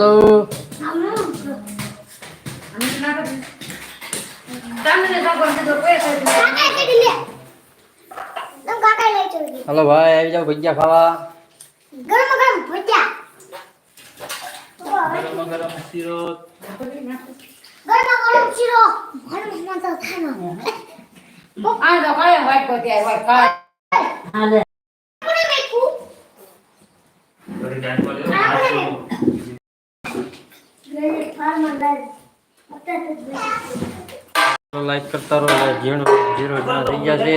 Hello hello ભાઈ આવી જાઓ ભજીયા ખાવા. ગરમ ગરમ શીરો ગરમ દાળ પડ્યો ગરમ કરતા રહો એટલે તો જીરો જીરો થઈ ગયા વાટ સાણી ને સાણી રોટ સાણી બોલી રોટ સાણી કરતા હોય રોટ જીરો થઈ ગયા છે.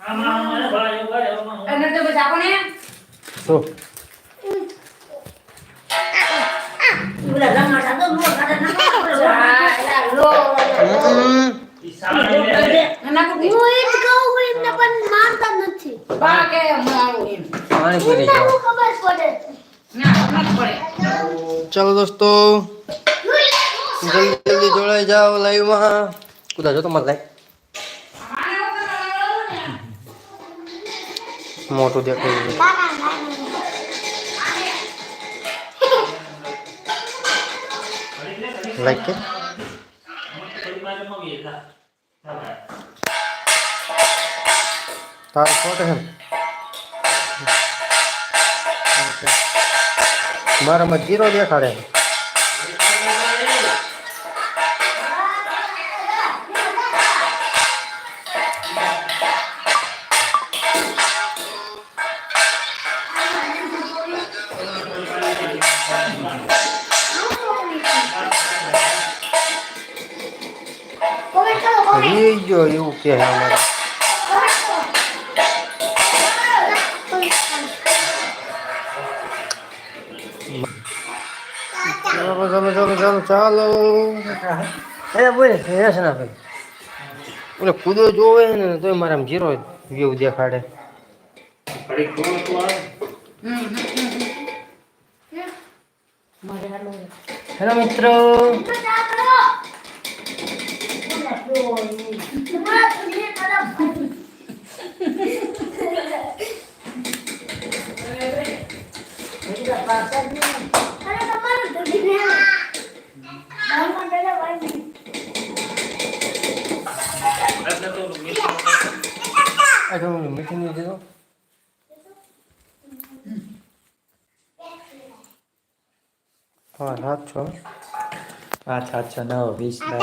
આમાં આમાં ભાઈ ભાઈ ચાલો દોસ્તો. જલ્દી જલ્દી જોડાઈ જાઓ લાઈવમાં. કુદા જો તમારે લાઈવ. મોટું દેખાય લાઈક કે? તારો ફોટો ને? મારામાં જીરો દેખાડે છે. રહી ગયો એવું કે ચાલો ચાલો ચાલો ચાલો ચાલો. એ બોલે એ છે ના ભાઈ. ઓલે કુદો જોવે ને તોય મારે આમ જીરો વ્યૂ દેખાડે. હેલો મિત્રો. એટલે તો મીઠું આ જો મીઠું નહીં દીધો હા સાત છો. પાંચ સાત છ નવ વીસ નવ